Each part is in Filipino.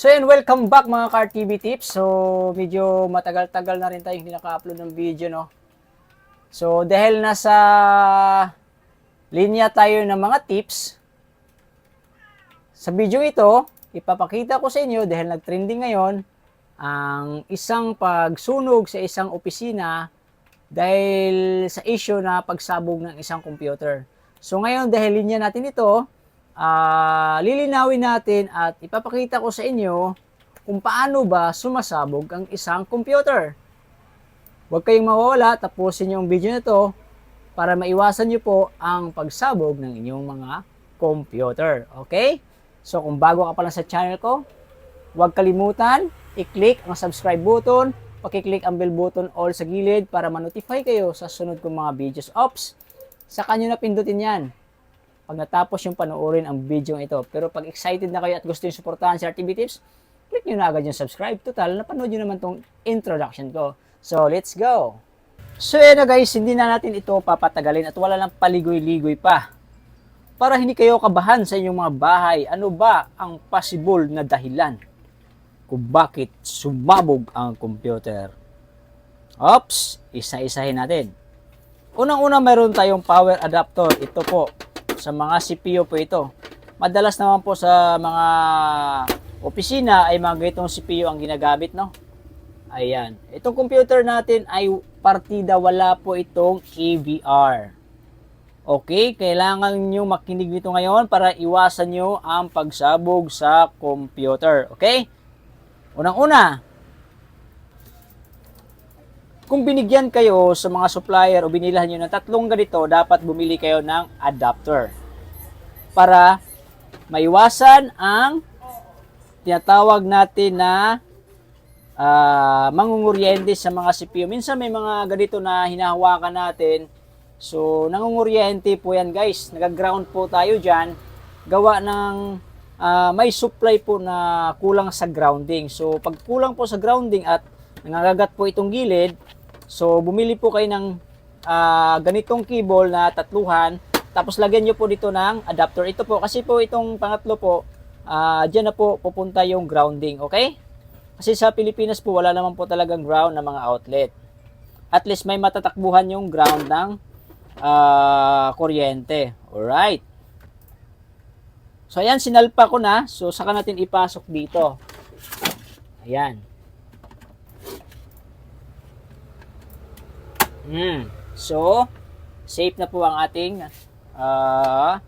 So yun, welcome back mga Car TV Tips. So medyo matagal-tagal na rin tayo hindi naka-upload ng video, no? So dahil nasa linya tayo ng mga tips, sa video ito, ipapakita ko sa inyo dahil nag-trending ngayon ang isang pagsunog sa isang opisina dahil sa issue na pagsabog ng isang computer. So ngayon dahil linya natin ito, ah lilinawin natin at ipapakita ko sa inyo kung paano ba sumasabog ang isang computer. Huwag kayong mawawala, tapusin niyo ang video na to para maiwasan niyo po ang pagsabog ng inyong mga computer. Okay? So kung bago ka pa lang sa channel ko, huwag kalimutan, i-click ang subscribe button, pakiclick ang bell button all sa gilid para ma-notify kayo sa sunod kong mga videos. Ops, saka nyo na pindutin yan pag natapos yung panoorin ang video ito. Pero pag excited na kayo at gusto yung suportahan si RTV Tips, click nyo na agad yung subscribe. Total, napanood nyo naman tong introduction ko. So, let's go! So, yun na guys, hindi na natin ito papatagalin at wala lang paligoy-ligoy pa. Para hindi kayo kabahan sa inyong mga bahay, ano ba ang possible na dahilan kung bakit sumabog ang computer? Ops, isa-isahin natin. Unang-una meron tayong power adapter. Ito po, sa mga CPU po ito. Madalas naman po sa mga opisina ay mga ganitong CPU ang ginagamit, no? Ayan. Itong computer natin ay partida wala po itong EVR. Okay, kailangan nyo makinig nito ngayon para iwasan nyo ang pagsabog sa computer. Okay? Unang-una, kung binigyan kayo sa mga supplier o binilahan nyo ng tatlong ganito, dapat bumili kayo ng adapter para maiwasan ang tinatawag natin na uh, mangunguryente sa mga CPU. Minsan may mga ganito na hinahawakan natin. So, nangunguryente po yan guys. Nagaground po tayo dyan. Gawa ng uh, may supply po na kulang sa grounding. So, pag kulang po sa grounding at nangangagat po itong gilid, So, bumili po kayo ng uh, ganitong cable na tatluhan. Tapos, lagyan nyo po dito ng adapter. Ito po, kasi po itong pangatlo po, uh, dyan na po pupunta yung grounding. Okay? Kasi sa Pilipinas po, wala naman po talagang ground na mga outlet. At least may matatakbuhan yung ground ng uh, kuryente. Alright. So, ayan, sinalpa ko na. So, saka natin ipasok dito. Ayan. Mm. So, safe na po ang ating uh,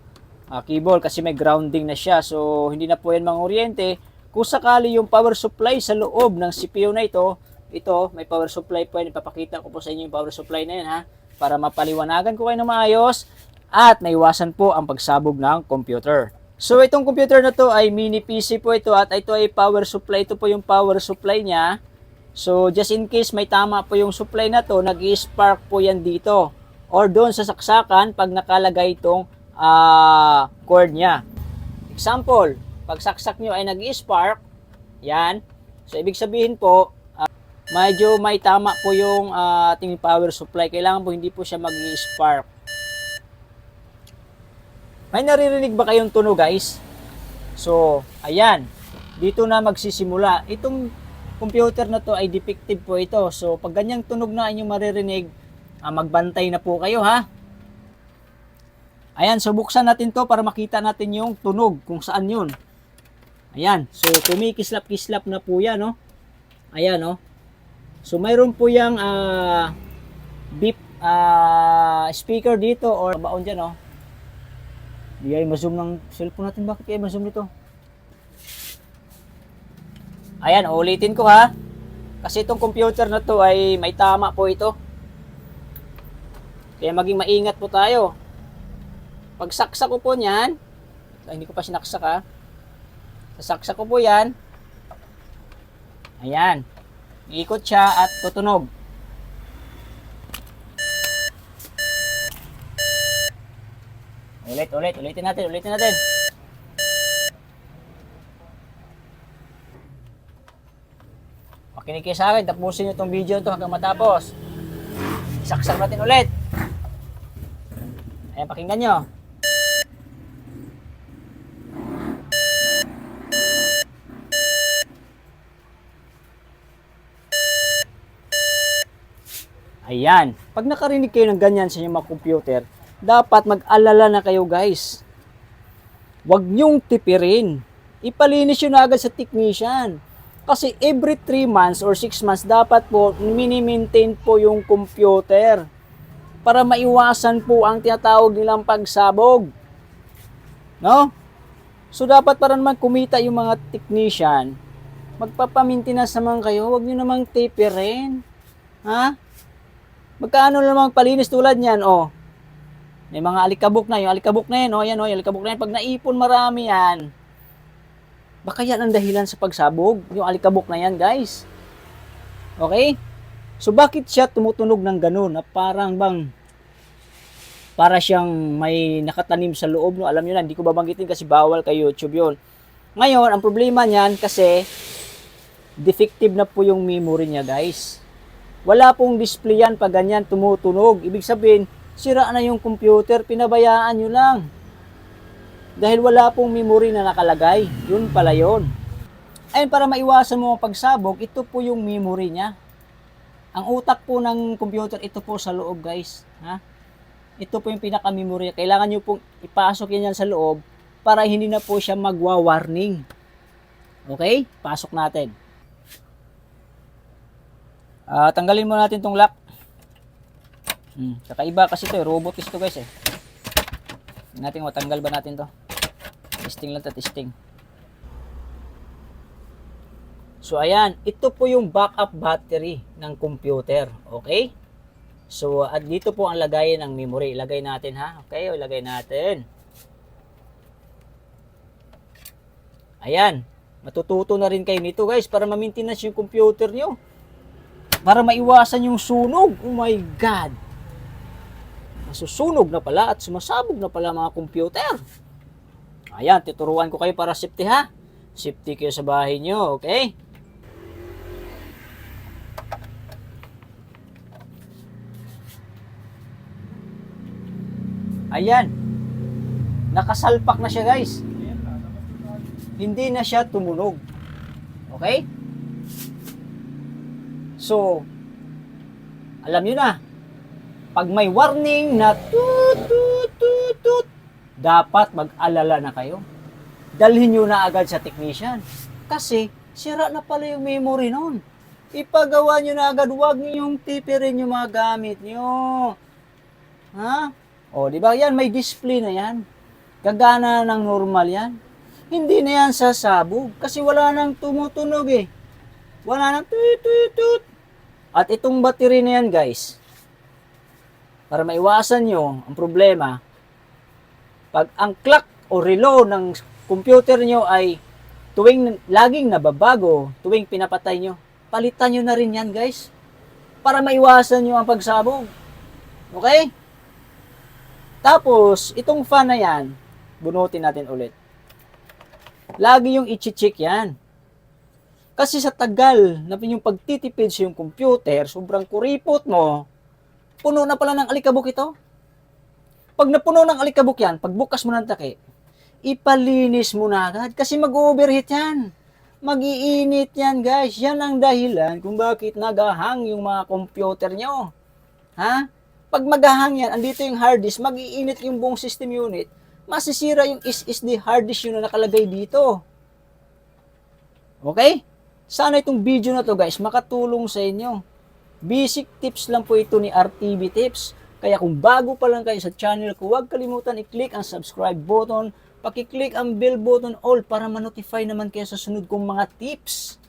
uh, cable kasi may grounding na siya. So, hindi na po yan mga oriente. Kung sakali yung power supply sa loob ng CPU na ito, ito, may power supply po yan. Ipapakita ko po sa inyo yung power supply na yan ha. Para mapaliwanagan ko kayo ng maayos at naiwasan po ang pagsabog ng computer. So, itong computer na to ay mini PC po ito at ito ay power supply. Ito po yung power supply niya. So, just in case may tama po yung supply na to, nag-spark po yan dito. Or doon sa saksakan pag nakalagay itong uh, cord niya. Example, pag saksak nyo ay nag-spark, yan. So, ibig sabihin po, uh, medyo may tama po yung uh, ating power supply. Kailangan po hindi po siya mag-spark. May naririnig ba kayong tunog guys? So, ayan. Dito na magsisimula. Itong computer na to ay defective po ito. So, pag ganyang tunog na inyong maririnig, ah, magbantay na po kayo ha. Ayan, so buksan natin to para makita natin yung tunog kung saan yun. Ayan, so kumikislap-kislap na po yan, no? Ayan, no? So, mayroon po yung uh, beep uh, speaker dito or baon dyan, no? Di ay ma-zoom ng cellphone natin. Bakit ay ma-zoom nito? Ayan, ulitin ko ha. Kasi itong computer na to ay may tama po ito. Kaya maging maingat po tayo. Pag saksak ko po niyan, ay, hindi ko pa sinaksak ha. Sasaksak ko po yan. Ayan. Iikot siya at tutunog. Ulit, ulit, ulitin natin, ulitin natin. Makinig kayo sa akin, tapusin nyo itong video to hanggang matapos. Saksak natin ulit. Ayan, pakinggan nyo. Ayan. Pag nakarinig kayo ng ganyan sa inyong mga computer, dapat mag-alala na kayo guys. Huwag niyong tipirin. Ipalinis yun agad sa technician. Kasi every 3 months or 6 months, dapat po mini-maintain po yung computer para maiwasan po ang tinatawag nilang pagsabog. No? So dapat para naman kumita yung mga technician, magpapamintinas naman kayo, huwag nyo namang tipirin. Ha? Magkano namang palinis tulad niyan, oh. May mga alikabok na, yung alikabok na yan, oh, yan, oh, yung alikabok na yan. Pag naipon marami yan, baka yan ang dahilan sa pagsabog, yung alikabok na yan, guys. Okay? So, bakit siya tumutunog ng ganun, na parang bang, para siyang may nakatanim sa loob, no? Alam niyo na, hindi ko babanggitin kasi bawal kay YouTube yon. Ngayon, ang problema niyan kasi, defective na po yung memory niya, guys. Wala pong display yan pag ganyan tumutunog. Ibig sabihin, sira na yung computer, pinabayaan nyo lang. Dahil wala pong memory na nakalagay. Yun pala yun. Ayun, para maiwasan mo ang pagsabog, ito po yung memory niya. Ang utak po ng computer, ito po sa loob, guys. Ha? Ito po yung pinaka-memory. Kailangan nyo pong ipasok yan, yan sa loob para hindi na po siya magwa-warning. Okay? Pasok natin. Ah, tanggalin mo natin tong lock. Hmm, kakaiba kasi to, eh. robot is to guys eh. Natin matanggal ba natin to. Testing lang to, testing. So ayan, ito po yung backup battery ng computer, okay? So at dito po ang lagayan ng memory. Ilagay natin ha. Okay, ilagay natin. Ayan, matututo na rin kayo nito guys para ma-maintenance yung computer nyo para maiwasan yung sunog. Oh my God! Nasusunog na pala at sumasabog na pala mga computer. Ayan, tuturuan ko kayo para safety ha. Safety kayo sa bahay nyo, okay? Ayan. Nakasalpak na siya guys. Hindi na siya tumunog. Okay? So, alam nyo na, pag may warning na tut, tut, tut, tut, dapat mag-alala na kayo. Dalhin nyo na agad sa technician. Kasi, sira na pala yung memory nun. Ipagawa nyo na agad, huwag nyo yung tipirin yung mga gamit nyo. Ha? O, di ba? Yan, may display na yan. Gagana ng normal yan. Hindi na yan sasabog kasi wala nang tumutunog eh. Wala nang tut. At itong battery na yan guys, para maiwasan nyo ang problema, pag ang clock o relo ng computer nyo ay tuwing laging nababago, tuwing pinapatay nyo, palitan nyo na rin yan guys, para maiwasan nyo ang pagsabog. Okay? Tapos, itong fan na yan, bunutin natin ulit. Lagi yung i-check yan. Kasi sa tagal na yung pagtitipid sa yung computer, sobrang kuripot mo, puno na pala ng alikabok ito. Pag napuno ng alikabok yan, pagbukas mo ng taki, ipalinis mo na agad kasi mag-overheat yan. Mag-iinit yan guys. Yan ang dahilan kung bakit nagahang yung mga computer nyo. Ha? Pag magahang yan, andito yung hard disk, mag-iinit yung buong system unit, masisira yung SSD hard disk yun na nakalagay dito. Okay? Sana itong video na to guys makatulong sa inyo. Basic tips lang po ito ni RTV Tips. Kaya kung bago pa lang kayo sa channel ko, huwag kalimutan i-click ang subscribe button, paki-click ang bell button all para ma-notify naman kayo sa sunod kong mga tips.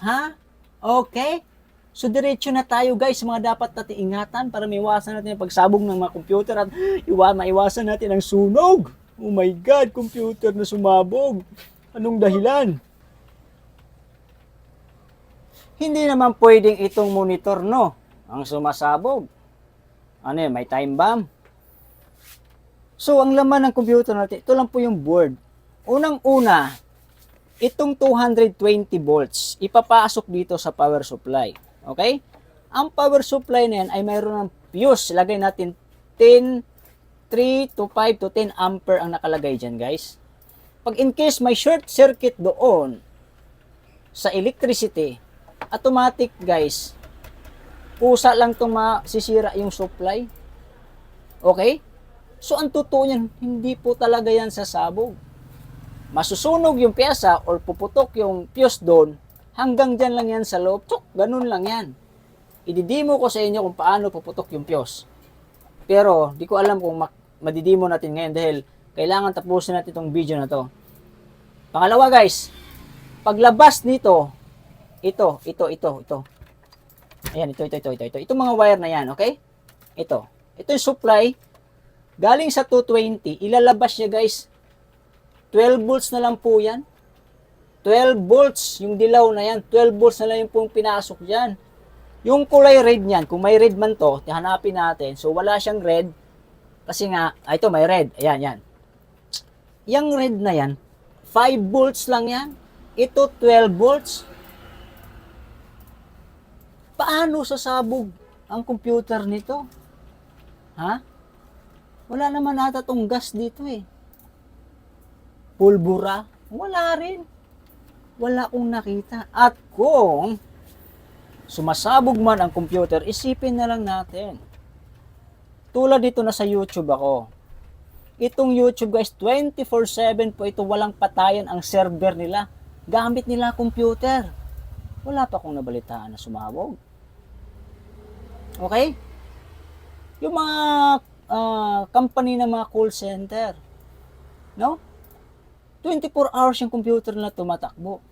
Ha? Okay? So diretso na tayo guys mga dapat natin ingatan para maiwasan natin ang pagsabog ng mga computer at iwa, maiwasan natin ang sunog. Oh my God, computer na sumabog. Anong dahilan? Hindi naman pwedeng itong monitor, no? Ang sumasabog. Ano yun, may time bomb. So, ang laman ng computer natin, ito lang po yung board. Unang-una, itong 220 volts, ipapasok dito sa power supply. Okay? Ang power supply na yan ay mayroon ng fuse. Lagay natin 10, 3 to 5 to 10 ampere ang nakalagay dyan, guys. Pag in case may short circuit doon sa electricity, automatic guys, Pusa lang itong masisira yung supply. Okay? So, ang totoo niyan, hindi po talaga yan sasabog. Masusunog yung pyesa or puputok yung fuse doon, hanggang dyan lang yan sa loob. Tsuk, ganun lang yan. Ididimo ko sa inyo kung paano puputok yung fuse. Pero, di ko alam kung madidimo natin ngayon dahil kailangan tapusin natin itong video na to. Pangalawa guys, paglabas nito, ito, ito, ito, ito. Ayan, ito, ito, ito, ito, ito. Itong mga wire na yan, okay? Ito. Ito yung supply. Galing sa 220, ilalabas niya guys. 12 volts na lang po yan. 12 volts, yung dilaw na yan. 12 volts na lang yung pong pinasok dyan. Yung kulay red niyan, kung may red man to, hanapin natin. So, wala siyang red. Kasi nga, ah, ito may red. Ayan, yan. Yung red na yan, 5 volts lang yan. Ito 12 volts. Paano sasabog ang computer nito? Ha? Wala naman ata tong gas dito eh. Pulbura? Wala rin. Wala akong nakita. At kung sumasabog man ang computer, isipin na lang natin. Tulad dito na sa YouTube ako. Itong YouTube guys, 24-7 po ito, walang patayan ang server nila. Gamit nila computer. Wala pa akong nabalitaan na sumabog. Okay? Yung mga ah, company na mga call center, no? 24 hours yung computer na tumatakbo.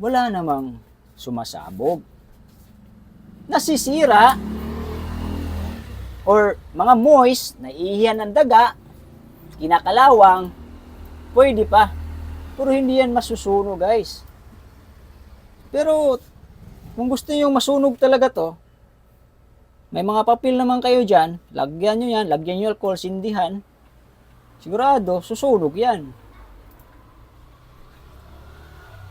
Wala namang sumasabog. Nasisira or mga moist, naiiyan ng daga, kinakalawang, pwede pa. Pero hindi yan masusunog, guys. Pero, kung gusto nyo masunog talaga to, may mga papel naman kayo dyan, lagyan nyo yan, lagyan nyo alcohol, sindihan, sigurado, susunog yan.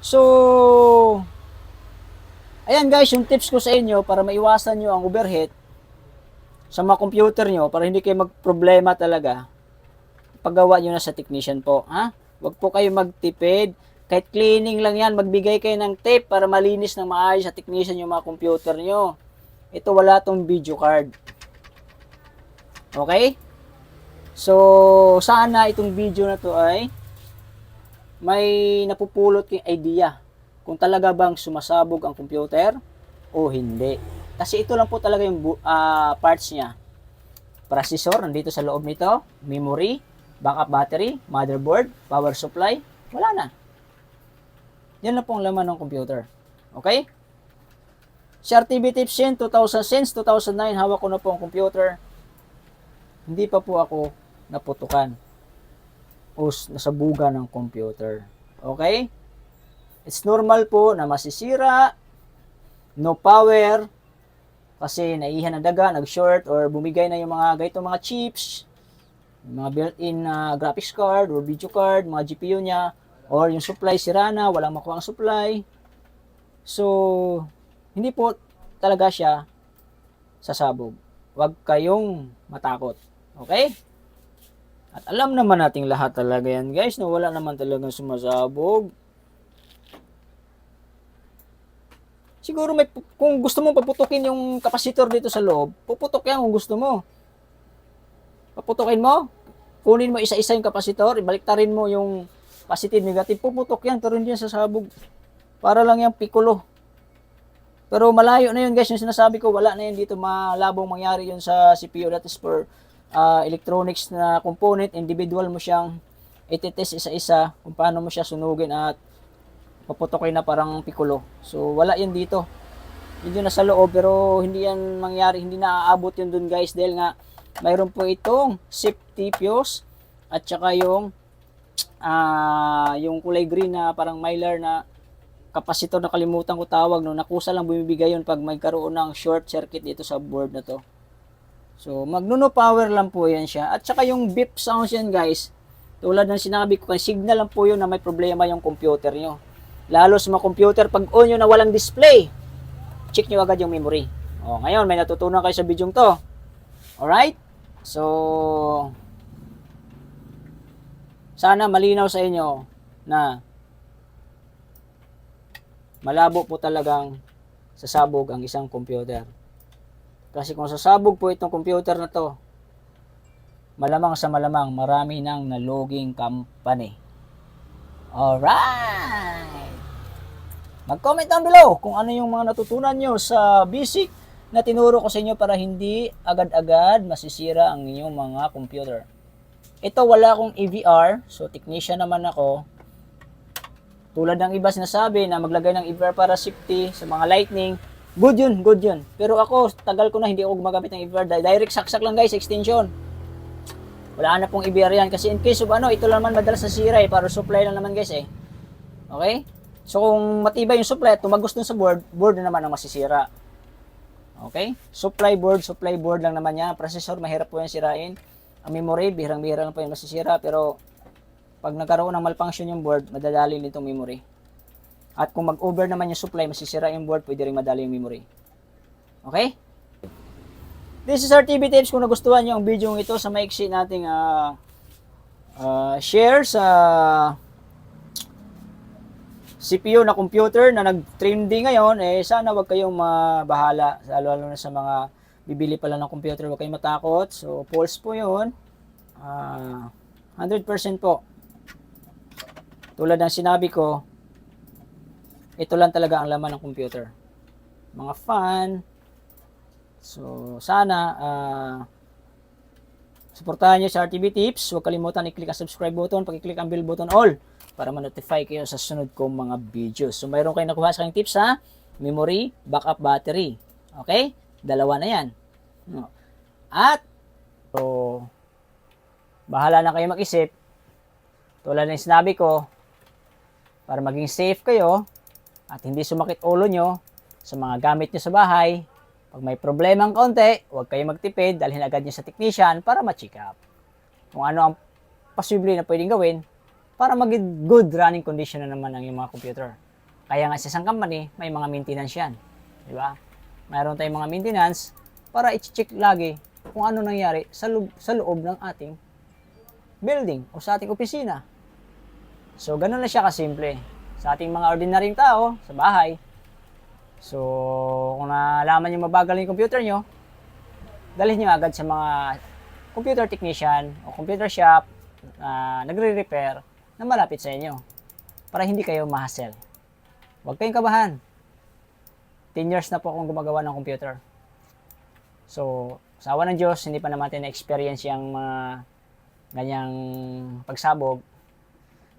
So, ayan guys, yung tips ko sa inyo para maiwasan nyo ang overheat sa mga computer nyo, para hindi kayo magproblema talaga, paggawa nyo na sa technician po. Ha? Huwag po kayo magtipid. Kahit cleaning lang yan, magbigay kayo ng tape para malinis ng maayos sa technician yung mga computer nyo. Ito wala tong video card. Okay? So, sana itong video na to ay may napupulot kayong idea kung talaga bang sumasabog ang computer o hindi. Kasi ito lang po talaga yung ah, parts niya. Processor, nandito sa loob nito. Memory, backup battery, motherboard, power supply. Wala na. Yan lang po ang laman ng computer. Okay? Share TV Tips yan, 2000, since 2009, hawak ko na po ang computer. Hindi pa po ako naputukan o nasabugan ng computer. Okay? It's normal po na masisira, no power, kasi naihan ng daga, nag-short, or bumigay na yung mga ganito mga chips, mga built-in na graphics card, or video card, mga GPU niya, or yung supply sira na, walang makuha ang supply. So, hindi po talaga siya sasabog. Huwag kayong matakot. Okay? At alam naman nating lahat talaga yan guys na wala naman talagang sumasabog. Siguro may kung gusto mo paputukin yung kapasitor dito sa loob, puputok yan kung gusto mo. Paputukin mo, kunin mo isa-isa yung kapasitor, ibaliktarin mo yung positive negative, puputok yan pero hindi yan sasabog. Para lang yung pikulo. Pero malayo na yun guys, yung sinasabi ko, wala na yun dito, malabong mangyari yun sa CPU. That is for uh, electronics na component, individual mo siyang ititest isa-isa kung paano mo siya sunugin at paputokin na parang pikulo. So wala yun dito. Yun yun nasa loob pero hindi yan mangyari, hindi na aabot yun dun guys dahil nga mayroon po itong safety fuse at saka yung ah yung kulay green na parang mylar na kapasitor na kalimutan ko tawag no? Nakusa lang bumibigay yun pag magkaroon ng short circuit dito sa board na to. So magnuno power lang po yan siya. At saka yung beep sounds yan guys tulad ng sinabi ko signal lang po yun na may problema yung computer nyo. Lalo sa mga computer pag on nyo na walang display check nyo agad yung memory. O ngayon may natutunan kayo sa video to. Alright? So sana malinaw sa inyo na malabo po talagang sasabog ang isang computer. Kasi kung sasabog po itong computer na to, malamang sa malamang marami nang naloging company. Alright! Mag-comment down below kung ano yung mga natutunan nyo sa basic na tinuro ko sa inyo para hindi agad-agad masisira ang inyong mga computer. Ito wala akong EVR, so technician naman ako. Tulad ng iba sinasabi na maglagay ng EVR para safety sa mga lightning, good yun, good yun. Pero ako, tagal ko na hindi ako gumagamit ng EVR. Direct saksak lang guys, extension. Wala na pong EVR yan kasi in case of ano, ito lang naman madalas nasira eh, para supply lang naman guys eh. Okay? So kung matibay yung supply, tumagos dun sa board, board na naman ang masisira. Okay? Supply board, supply board lang naman yan. Processor, mahirap po yan sirain. Ang memory, bihirang-bihira lang po yung masisira. Pero, pag nagkaroon ng malfunction yung board, madadali nitong memory. At kung mag-over naman yung supply, masisira yung board, pwede rin madali yung memory. Okay? This is our TV tips. Kung nagustuhan nyo ang video ito sa maiksi nating ah, ah, share sa CPU na computer na nag-trending ngayon, eh sana wag kayong mabahala, lalo na sa mga bibili pala ng computer, wag kayong matakot. So, false po yun. Ah, 100% po. Tulad ng sinabi ko, ito lang talaga ang laman ng computer. Mga fan. So, sana ah suportahan nyo sa RTV Tips. Huwag kalimutan i-click ang subscribe button, pag-click ang bell button all para ma-notify kayo sa sunod kong mga videos. So, mayroon kayong nakuha sa aking tips ha. Memory, backup battery. Okay? Dalawa na yan. No. At, so, bahala na kayo mag-isip. Tulad ng sinabi ko, para maging safe kayo at hindi sumakit ulo nyo sa mga gamit nyo sa bahay, pag may problema ang konti, huwag kayo magtipid, dalhin agad nyo sa technician para ma-check up. Kung ano ang posible na pwedeng gawin para maging good running condition na naman ang iyong mga computer. Kaya nga sa isang company, may mga maintenance yan. Di ba? Mayroon tayong mga maintenance para i-check lagi kung ano nangyari sa, loob, sa loob ng ating building o sa ating opisina. So, ganun na siya kasimple. Sa ating mga ordinaryong tao, sa bahay. So, kung nalaman nyo mabagal yung computer nyo, dalhin nyo agad sa mga computer technician o computer shop na nagre-repair na malapit sa inyo para hindi kayo ma-hassle. Huwag kayong kabahan. 10 years na po akong gumagawa ng computer. So, sa awa ng Diyos, hindi pa naman na-experience yung mga ganyang pagsabog.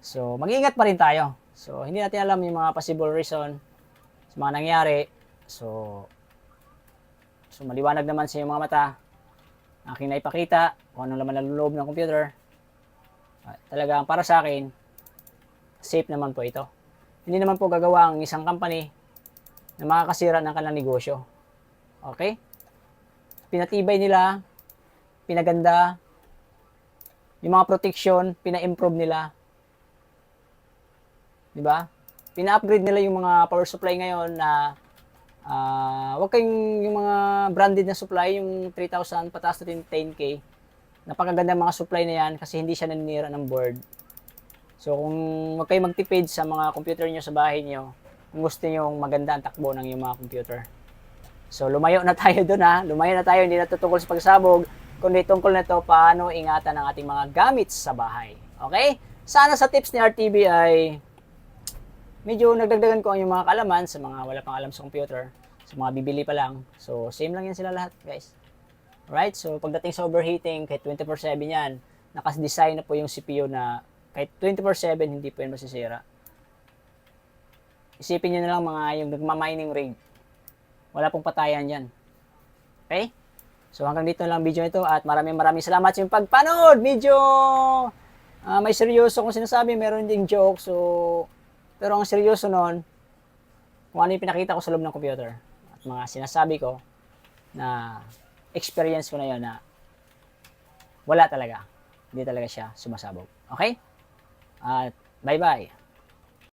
So, mag-iingat pa rin tayo. So, hindi natin alam yung mga possible reason sa mga nangyari. So, so maliwanag naman sa iyong mga mata. Aking naipakita kung ano laman ng loob ng computer. Ah, talagang para sa akin, safe naman po ito. Hindi naman po gagawa ang isang company na makakasira ng kanilang negosyo. Okay? Pinatibay nila, pinaganda, yung mga protection, pina-improve nila. 'Di ba? Pina-upgrade nila yung mga power supply ngayon na ah wag kayong yung mga branded na supply, yung 3,000 pataas na 10k. Napakaganda mga supply na yan kasi hindi siya naninira ng board. So kung wag kayo magtipid sa mga computer nyo sa bahay nyo, kung gusto nyo maganda ang takbo ng yung mga computer. So lumayo na tayo doon ha. Lumayo na tayo, hindi na tutungkol sa pagsabog, kundi tungkol na to paano ingatan ang ating mga gamit sa bahay. Okay? Sana sa tips ni RTV ay medyo nagdagdagan ko ang yung mga kalaman sa mga wala pang alam sa computer, sa mga bibili pa lang. So same lang yan sila lahat guys. Right? So, pagdating sa overheating, kahit 24-7 yan, nakadesign na po yung CPU na kahit 24-7, hindi po yan masisira. Isipin nyo na lang mga yung nagmamining rig. Wala pong patayan yan. Okay? So, hanggang dito lang video ito at maraming maraming salamat sa inyong pagpanood. Medyo ah, may seryoso kung sinasabi, meron ding joke. So, pero ang seryoso nun, kung ano yung pinakita ko sa loob ng computer at mga sinasabi ko na experience ko na yun na wala talaga. Hindi talaga siya sumasabog. Okay? At bye-bye.